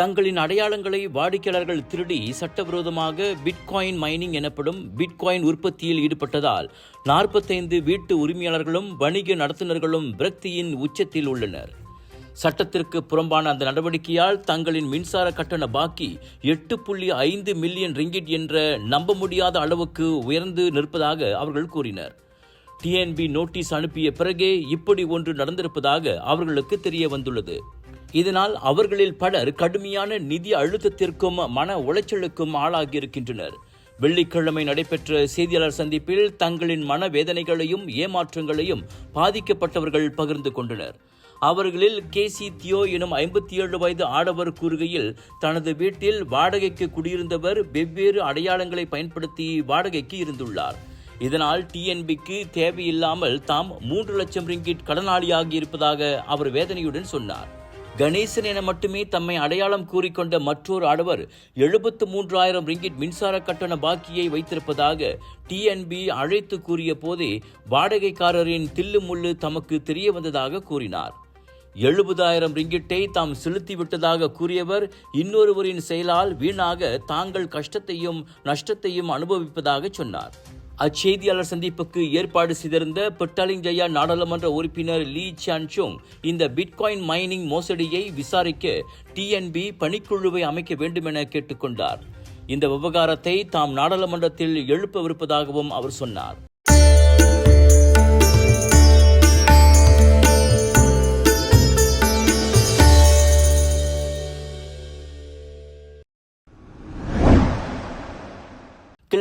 தங்களின் அடையாளங்களை வாடிக்கையாளர்கள் திருடி சட்டவிரோதமாக பிட்காயின் மைனிங் எனப்படும் பிட்காயின் உற்பத்தியில் ஈடுபட்டதால் நாற்பத்தைந்து வீட்டு உரிமையாளர்களும் வணிக நடத்துனர்களும் விரக்தியின் உச்சத்தில் உள்ளனர். சட்டத்திற்கு புறம்பான அந்த நடவடிக்கையால் தங்களின் மின்சார கட்டண பாக்கி எட்டு புள்ளி ஐந்து மில்லியன் ரிங்கிட் என்ற நம்ப முடியாத அளவுக்கு உயர்ந்து நிற்பதாக அவர்கள் கூறினர். டிஎன்பி நோட்டீஸ் அனுப்பிய பிறகே இப்படி ஒன்று நடந்திருப்பதாக அவர்களுக்கு தெரிய வந்துள்ளது. இதனால் அவர்களில் பலர் கடுமையான நிதி அழுத்தத்திற்கும் மன உளைச்சலுக்கும் ஆளாகியிருக்கின்றனர். வெள்ளிக்கிழமை நடைபெற்ற செய்தியாளர் சந்திப்பில் தங்களின் மனவேதனைகளையும் ஏமாற்றங்களையும் பாதிக்கப்பட்டவர்கள் பகிர்ந்து கொண்டனர். அவர்களில் கேசி தியோ எனும் ஐம்பத்தி ஏழு வயது ஆடவர் கூறுகையில் தனது வீட்டில் வாடகைக்கு குடியிருந்தவர் வெவ்வேறு அடையாளங்களை பயன்படுத்தி வாடகைக்கு இருந்துள்ளார். இதனால் டிஎன்பிக்கு தேவையில்லாமல் தாம் மூன்று லட்சம் ரிங்கிட் கடனாளியாகி இருப்பதாக அவர் வேதனையுடன் சொன்னார். கணேசன் என மட்டுமே தம்மை அடையாளம் கூறிக்கொண்ட மற்றொரு ஆடவர் எழுபத்து மூன்றாயிரம் ரிங்கிட் மின்சார கட்டண பாக்கியை வைத்திருப்பதாக டிஎன்பி அழைத்து கூறிய போதே வாடகைக்காரரின் தில்லு முள்ளு தமக்கு தெரிய வந்ததாக கூறினார். எழுபதாயிரம் ரிங்கிட்டை தாம் செலுத்திவிட்டதாக கூறியவர் இன்னொருவரின் செயலால் வீணாக தாங்கள் கஷ்டத்தையும் நஷ்டத்தையும் அனுபவிப்பதாக சொன்னார். அச்செய்தியாளர் சந்திப்புக்கு ஏற்பாடு செய்திருந்த பெட்டாலிங் நாடாளுமன்ற உறுப்பினர் லீ சான்சோங் இந்த பிட்காயின் மைனிங் மோசடியை விசாரிக்க டிஎன்பி பணிக்குழுவை அமைக்க வேண்டும் என கேட்டுக்கொண்டார். இந்த விவகாரத்தை தாம் நாடாளுமன்றத்தில் எழுப்பவிருப்பதாகவும் அவர் சொன்னார்.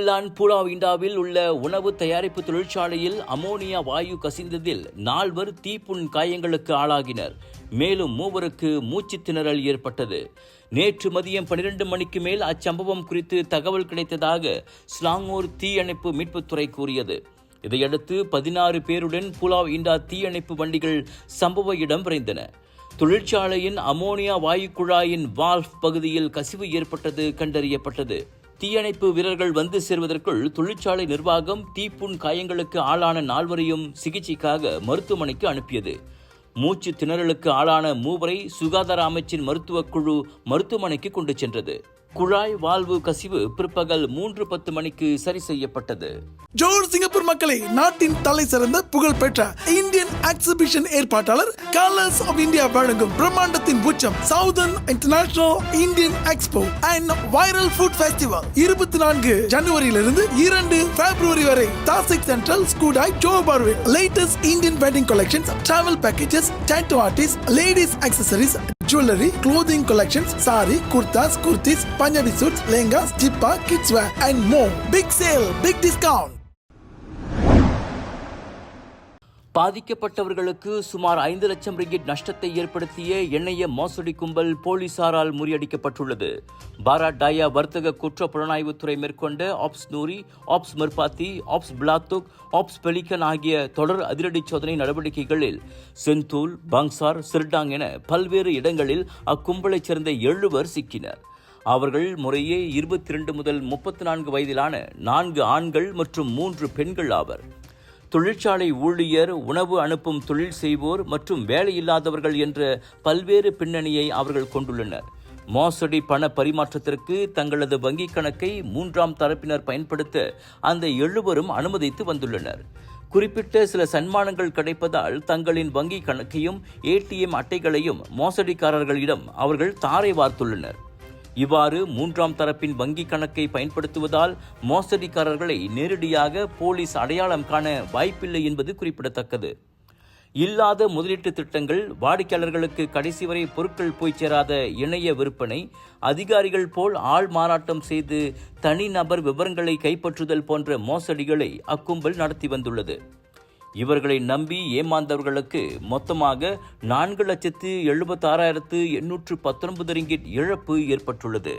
கில்லான் புலாவ் இண்டாவில் உள்ள உணவு தயாரிப்பு தொழிற்சாலையில் அமோனியா வாயு கசிந்ததில் நால்வர் தீப்புண் காயங்களுக்கு ஆளாகினர். மேலும் மூவருக்கு மூச்சு திணறல் ஏற்பட்டது. நேற்று மதியம் பனிரெண்டு மணிக்கு மேல் அச்சம்பவம் குறித்து தகவல் கிடைத்ததாக ஸ்லாங்கூர் தீயணைப்பு மீட்புத்துறை கூறியது. இதையடுத்து பதினாறு பேருடன் புலாவ் இண்டா தீயணைப்பு வண்டிகள் சம்பவ இடம் விரைந்தன. தொழிற்சாலையின் அமோனியா வாயு குழாயின் வால்வ் பகுதியில் கசிவு ஏற்பட்டது கண்டறியப்பட்டது. தீயணைப்பு வீரர்கள் வந்து சேர்வதற்குள் தொழிற்சாலை நிர்வாகம் தீப்புண் காயங்களுக்கு ஆளான நால்வரையும் சிகிச்சைக்காக மருத்துவமனைக்கு அனுப்பியது. மூச்சு திணறலுக்கு ஆளான மூவரை சுகாதார அமைச்சின் மருத்துவக்குழு மருத்துவமனைக்கு கொண்டு சென்றது. குழாய் வாழ்வு கசிவு பிற்பகல் மூன்று பத்து மணிக்கு சரி செய்யப்பட்டது. ஜோர் சிங்கப்பூர் மக்களை நாட்டின் தலை சிறந்த புகழ்பெற்ற இந்தியன் எக்ஸிபிஷன் ஏற்பாட்டாளர் கலர்ஸ் ஆஃப் இந்தியா வழங்கும் பிரம்மாண்டத்தின் உச்சம் southern international Indian expo and viral food festival இருபத்தி நான்கு ஜனவரியிலிருந்து இரண்டு பிப்ரவரி வரை தாசிக் central Skudai ஜோபார்வில் latest Indian wedding collections travel packages tattoo artist ladies accessories jewelry, clothing collections, sari, kurtas, kurtis, Punjabi suits, lehengas, jippa, kids wear, and more. Big sale, big discount. பாதிக்கப்பட்டவர்களுக்கு சுமார் ஐந்து லட்சம் ரிங்கிட் நஷ்டத்தை ஏற்படுத்திய எண்ணெய மோசடி கும்பல் போலீசாரால் முறியடிக்கப்பட்டுள்ளது. பாரா டாயா வர்த்தக குற்ற புலனாய்வுத்துறை மேற்கொண்ட Ops Nuri Ops Merpati Ops Belatuk Ops Pelican ஆகிய தொடர் அதிரடி சோதனை நடவடிக்கைகளில் செந்தூல் பங்சார் சிர்டாங் என பல்வேறு இடங்களில் அக்கும்பலைச் சேர்ந்த எழுவர் சிக்கினர். அவர்கள் முறையே இருபத்தி இரண்டு முதல் முப்பத்தி நான்கு வயதிலான நான்கு ஆண்கள் மற்றும் மூன்று பெண்கள் ஆவர். தொழிற்சாலை ஊழியர் உணவு அனுப்பும் தொழில் செய்வோர் மற்றும் வேலையில்லாதவர்கள் என்ற பல்வேறு பின்னணியை அவர்கள் கொண்டுள்ளனர். மோசடி பண பரிமாற்றத்திற்கு தங்களது வங்கிக் கணக்கை மூன்றாம் தரப்பினர் பயன்படுத்த அந்த எழுவரும் அனுமதித்து வந்துள்ளனர். குறிப்பிட்ட சில சன்மானங்கள் கிடைப்பதால் தங்களின் வங்கி கணக்கையும் ஏடிஎம் அட்டைகளையும் மோசடிக்காரர்களிடம் அவர்கள் தாரை வார்த்துள்ளனர். இவ்வாறு மூன்றாம் தரப்பின் வங்கி கணக்கை பயன்படுத்துவதால் மோசடிக்காரர்களை நேரடியாக போலீஸ் அடையாளம் காண வாய்ப்பில்லை என்பது குறிப்பிடத்தக்கது. இல்லாத முதலீட்டு திட்டங்கள் வாடிக்கையாளர்களுக்கு கடைசி வரை பொருட்கள் போய் சேராத இணைய விற்பனை அதிகாரிகள் போல் ஆள் மாறாட்டம் செய்து தனிநபர் விவரங்களை கைப்பற்றுதல் போன்ற மோசடிகளை அக்கும்பல் நடத்தி வந்துள்ளது. இவர்களை நம்பி ஏமாந்தவர்களுக்கு மொத்தமாக நான்கு லட்சத்து எழுபத்தாறாயிரத்து எண்ணூற்று பத்தொன்பது ரிங்கிட் இழப்பு ஏற்பட்டுள்ளது.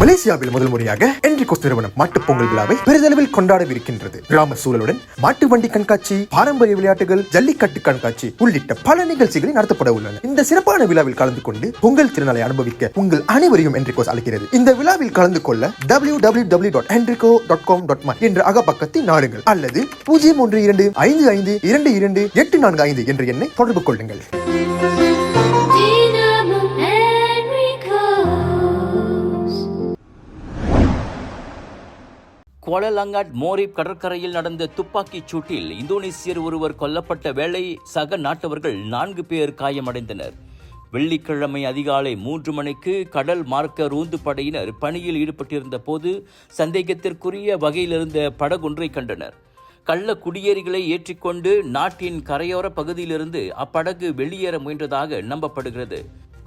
மலேசியாவில் முதல் முறையாக என்ரிகோஸ் நிறுவனம் மாட்டுப் பொங்கல் விழாவை பெரிதளவில் கொண்டாடவிருக்கின்றது. கிராம சூழலுடன் மாட்டு வண்டி கண்காட்சி பாரம்பரிய விளையாட்டுகள் ஜல்லிக்கட்டு கண்காட்சி உள்ளிட்ட பல நிகழ்ச்சிகளை நடத்தப்பட உள்ளன. இந்த சிறப்பான விழாவில் கலந்து கொண்டு பொங்கல் திருநாளை அனுபவிக்க உங்கள் அனைவரையும் என்ரிகோஸ் அழைக்கிறது இந்த விழாவில் கலந்து கொள்ள W W W dot Enrico dot com dot என்ற அகப்பக்கத்தை நாடுங்கள். அல்லது பூஜ்ஜியம் ஒன்று இரண்டு ஐந்து ஐந்து ஐந்து இரண்டு இரண்டு எட்டு நான்கு ஐந்து என்று எண்ணை தொடர்பு கொள்ளுங்கள். குவலலங்காட் மோரிப் கடற்கரையில் நடந்த துப்பாக்கிச் சூட்டில் இந்தோனேசியர் ஒருவர் கொல்லப்பட்ட வேளை சக நாட்டவர்கள் நான்கு பேர் காயமடைந்தனர். வெள்ளிக்கிழமை அதிகாலை மூன்று மணிக்கு கடல் மார்க்க ரோந்து படையினர் பணியில் ஈடுபட்டிருந்த போது சந்தேகத்திற்குரிய வகையிலிருந்த படகொன்றை கண்டனர். கள்ள குடியேறிகளை ஏற்றிக்கொண்டு நாட்டின் கரையோர பகுதியிலிருந்து அப்படகு வெளியேற முயன்றதாக நம்பப்படுகிறது.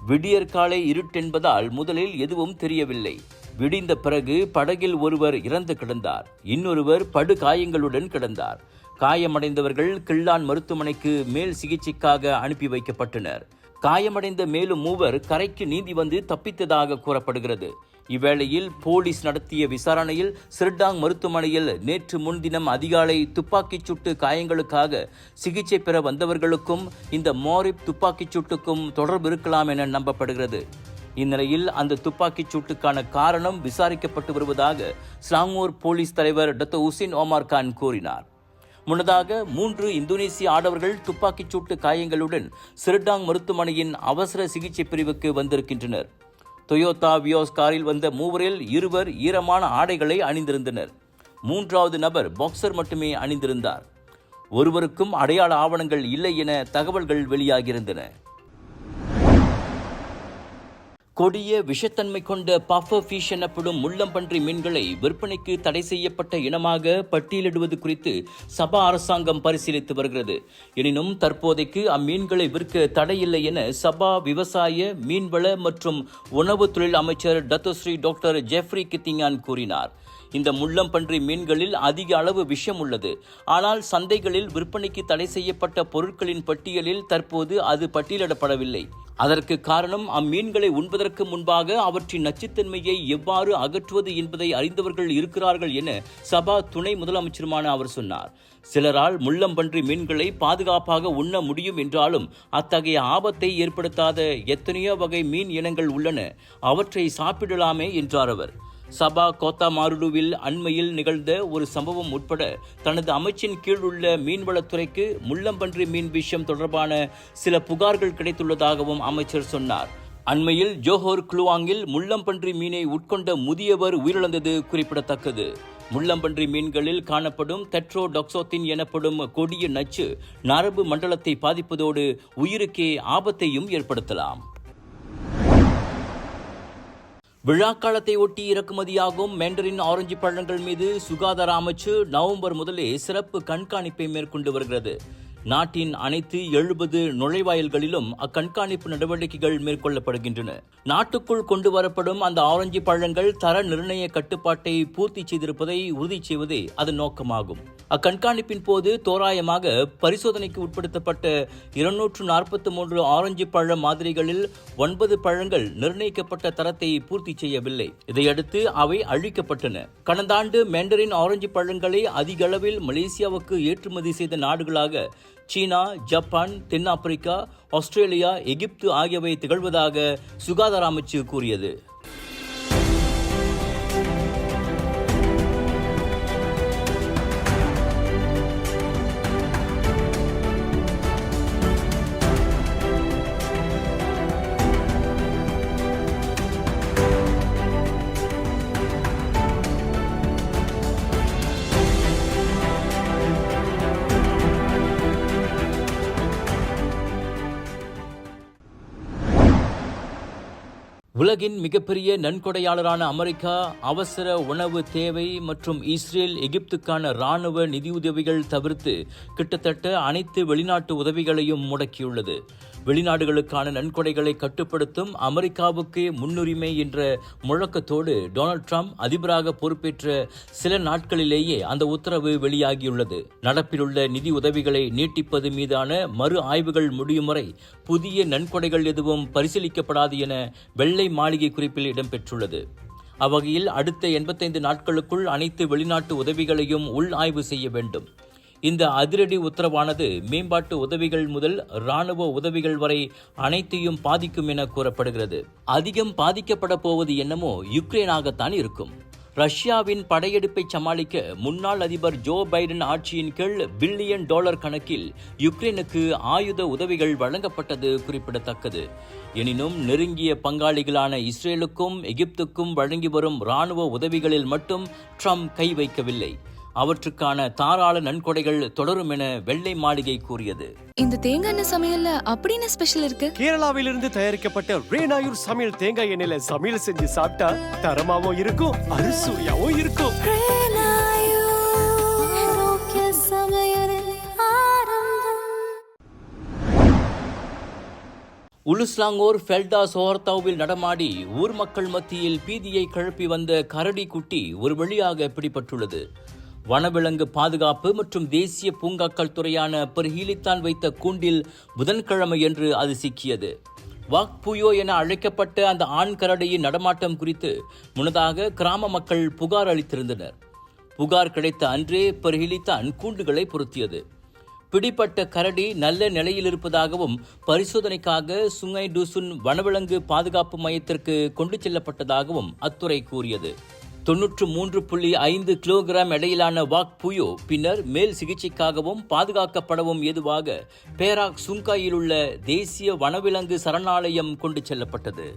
விடியற்காலை இருட்டென்பதால் முதலில் எதுவும் தெரியவில்லை. விடிந்த பிறகு படகில் ஒருவர் இறந்து கிடந்தார். இன்னொருவர் படுகாயங்களுடன் கிடந்தார். காயமடைந்தவர்கள் கிள்ளான் மருத்துவமனைக்கு மேல் சிகிச்சைக்காக அனுப்பி வைக்கப்பட்டனர். காயமடைந்த மேலும் மூவர் கரைக்கு நீந்தி வந்து தப்பித்ததாக கூறப்படுகிறது. இவ்வேளையில் போலீஸ் நடத்திய விசாரணையில் சிர்டாங் மருத்துவமனையில் நேற்று முன்தினம் அதிகாலை துப்பாக்கிச் சூட்டு காயங்களுக்காக சிகிச்சை பெற வந்தவர்களுக்கும் இந்த மோரிப் துப்பாக்கிச் சூட்டுக்கும் தொடர்பு இருக்கலாம் என நம்பப்படுகிறது. இந்நிலையில் அந்த துப்பாக்கிச் சூட்டுக்கான காரணம் விசாரிக்கப்பட்டு வருவதாக ஸ்லாங்கூர் போலீஸ் தலைவர் டத்தோ உசின் ஓமார் கான் கூறினார். முன்னதாக மூன்று இந்தோனேசிய ஆடவர்கள் துப்பாக்கிச் சூட்டு காயங்களுடன் சிர்டாங் மருத்துவமனையின் அவசர சிகிச்சை பிரிவுக்கு வந்திருக்கின்றனர். டொயோட்டா வியோஸ் காரில் வந்த மூவரில் இருவர் ஈரமான ஆடைகளை அணிந்திருந்தனர். மூன்றாவது நபர் பாக்ஸர் மட்டுமே அணிந்திருந்தார். ஒருவருக்கும் அடையாள ஆவணங்கள் இல்லை என தகவல்கள் வெளியாகியிருந்தன. கொடிய விஷத்தன்மை கொண்ட பஃபர் ஃபிஷ் எனப்படும் முள்ளம்பன்றி மீன்களை விற்பனைக்கு தடை செய்யப்பட்ட இனமாக பட்டியலிடுவது குறித்து சபா அரசாங்கம் பரிசீலித்து வருகிறது. எனினும் தற்போதைக்கு அம்மீன்களை விற்க தடையில்லை என சபா விவசாய மீன்வள மற்றும் உணவு தொழில் அமைச்சர் டத்தோஸ்ரீ டாக்டர் ஜெஃப்ரி கித்திங்கான் கூறினார். இந்த முள்ளம்பன்றி மீன்களில் அதிக அளவு விஷம் உள்ளது. ஆனால் சந்தைகளில் விற்பனைக்கு தடை செய்யப்பட்ட பொருட்களின் பட்டியலில் தற்போது அது பட்டியலிடப்படவில்லை. அதற்கு காரணம் அம்மீன்களை உண்பதற்கு முன்பாக அவற்றின் நச்சுத்தன்மையை எவ்வாறு அகற்றுவது என்பதை அறிந்தவர்கள் இருக்கிறார்கள் என சபா துணை முதலமைச்சருமான அவர் சொன்னார். சிலரால் முள்ளம்பன்றி மீன்களை பாதுகாப்பாக உண்ண முடியும் என்றாலும் அத்தகைய ஆபத்தை ஏற்படுத்தாத எத்தனையோ வகை மீன் இனங்கள் உள்ளன. அவற்றை சாப்பிடலாமே என்றார் அவர். சபா கோத்தா மாருடுவில் அண்மையில் நிகழ்ந்த ஒரு சம்பவம் உட்பட தனது அமைச்சின் கீழ் உள்ள மீன்வளத்துறைக்கு முள்ளம்பன்றி மீன் விஷயம் தொடர்பான சில புகார்கள் கிடைத்துள்ளதாகவும் அமைச்சர் சொன்னார். அண்மையில் ஜோஹோர் குளுவாங்கில் முள்ளம்பன்றி மீனை உட்கொண்ட முதியவர் உயிரிழந்தது குறிப்பிடத்தக்கது. முள்ளம்பன்றி மீன்களில் காணப்படும் டெட்ரோடாக்சோத்தின் எனப்படும் கொடிய நச்சு நரம்பு மண்டலத்தை பாதிப்பதோடு உயிருக்கே ஆபத்தையும் ஏற்படுத்தலாம். விழாக்காலத்தை ஒட்டி இறக்குமதியாகும் மேண்டரின் ஆரஞ்சு பழங்கள் மீது சுகாதார அமைச்சு நவம்பர் முதலே சிறப்பு கண்காணிப்பை மேற்கொண்டு வருகிறது. நாட்டின் அனைத்து எழுபது நுழைவாயில்களிலும் அக்கண்காணிப்பு நடவடிக்கைகள் மேற்கொள்ளப்படுகின்றன. நாட்டுக்குள் கொண்டு வரப்படும் அந்த ஆரஞ்சு பழங்கள் தர நிர்ணய கட்டுப்பாட்டை பூர்த்தி செய்திருப்பதை உறுதி செய்வதே அதன் நோக்கமாகும். அக்கண்காணிப்பின் போது தோராயமாக பரிசோதனைக்கு உட்படுத்தப்பட்ட இருநூற்று நாற்பத்தி மூன்று ஆரஞ்சு பழ மாதிரிகளில் ஒன்பது பழங்கள் நிர்ணயிக்கப்பட்ட தரத்தை பூர்த்தி செய்யவில்லை. இதையடுத்து அவை அழிக்கப்பட்டன. கடந்த ஆண்டு மேண்டரின் ஆரஞ்சு பழங்களை அதிக அளவில் மலேசியாவுக்கு ஏற்றுமதி செய்த நாடுகளாக சீனா ஜப்பான் தென்னாப்பிரிக்கா ஆஸ்திரேலியா எகிப்து ஆகியவை திகழ்வதாக சுகாதார அமைச்சு கூறியது. உலகின் மிகப்பெரிய நன்கொடையாளரான அமெரிக்கா அவசர உணவு தேவை மற்றும் இஸ்ரேல் எகிப்துக்கான ராணுவ நிதியுதவிகள் தவிர்த்து கிட்டத்தட்ட அனைத்து வெளிநாட்டு உதவிகளையும் முடக்கியுள்ளது. வெளிநாடுகளுக்கான நன்கொடைகளை கட்டுப்படுத்தும் அமெரிக்காவுக்கே முன்னுரிமை என்ற முழக்கத்தோடு டொனால்ட் ட்ரம்ப் அதிபராக பொறுப்பேற்ற சில நாட்களிலேயே அந்த உத்தரவு வெளியாகியுள்ளது. நடப்பிலுள்ள நிதி உதவிகளை நீட்டிப்பது மீதான மறு ஆய்வுகள் முடியும் வரை புதிய நன்கொடைகள் எதுவும் பரிசீலிக்கப்படாது என வெள்ளை மாளிகை குறிப்பில் இடம்பெற்றுள்ளது. அவ்வகையில் அடுத்த எண்பத்தைந்து நாட்களுக்குள் அனைத்து வெளிநாட்டு உதவிகளையும் உள் ஆய்வு செய்ய வேண்டும். இந்த அதிரடி உத்தரவானது மேம்பாட்டு உதவிகள் முதல் ராணுவ உதவிகள் வரை அனைத்தையும் பாதிக்கும் என கூறப்படுகிறது. அதிகம் பாதிக்கப்பட போவது என்னமோ யுக்ரைனாகத்தான் இருக்கும். ரஷ்யாவின் படையெடுப்பை சமாளிக்க முன்னாள் அதிபர் ஜோ பைடன் ஆட்சியின் கீழ் பில்லியன் டாலர் கணக்கில் யுக்ரைனுக்கு ஆயுத உதவிகள் வழங்கப்பட்டது குறிப்பிடத்தக்கது. எனினும் நெருங்கிய பங்காளிகளான இஸ்ரேலுக்கும் எகிப்துக்கும் வழங்கி வரும் ராணுவ உதவிகளில் மட்டும் ட்ரம்ப் கை வைக்கவில்லை. அவற்றுக்கான தாராள நன்கொடைகள் தொடரும் என வெள்ளை மாளிகை கூறியது. இந்த தேங்காய் எண்ணெய் சமையல்ல அப்படி என்ன ஸ்பெஷல் இருக்கு? கேரளாவிலிருந்து தயாரிக்கப்பட்ட ரேனாயூர் சமையல் தேங்காய் எண்ணெயில சமையல் செஞ்சு சாப்பிட்டா தரமாவும் இருக்கும் அறுசுவையாவும் இருக்கும். உலுஸ்லாங்கோர் ஃபெல்டா சோஹர்தாவில் நடமாடி ஊர் மக்கள் மத்தியில் பீதியை கிளப்பி வந்த கரடி குட்டி ஒரு வழியாக பிடிபட்டுள்ளது. வனவிலங்கு பாதுகாப்பு மற்றும் தேசிய பூங்காக்கள் துறையான பெர்ஹீலித்தான் வைத்த கூண்டில் புதன்கிழமையன்று அது சிக்கியது. வாக்புயோ என அழைக்கப்பட்ட அந்த ஆண் கரடியின் நடமாட்டம் குறித்து முன்னதாக கிராம மக்கள் புகார் அளித்திருந்தனர். புகார் கிடைத்த அன்றே பெர்ஹிலித்தான் கூண்டுகளை பொருத்தியது. பிடிப்பட்ட கரடி நல்ல நிலையில் இருப்பதாகவும் பரிசோதனைக்காக சுங்கை டூசுன் வனவிலங்கு பாதுகாப்பு மையத்திற்கு கொண்டு செல்லப்பட்டதாகவும் அத்துறை கூறியது. தொன்னூற்று மூன்று புள்ளி ஐந்து கிலோகிராம் எடையிலான வாக் புயோ பின்னர் மேல் சிகிச்சைக்காகவும் பாதுகாக்கப்படவும் ஏதுவாக பேராக் சுங்காயில் உள்ள தேசிய வனவிலங்கு சரணாலயம் கொண்டு செல்லப்பட்டது.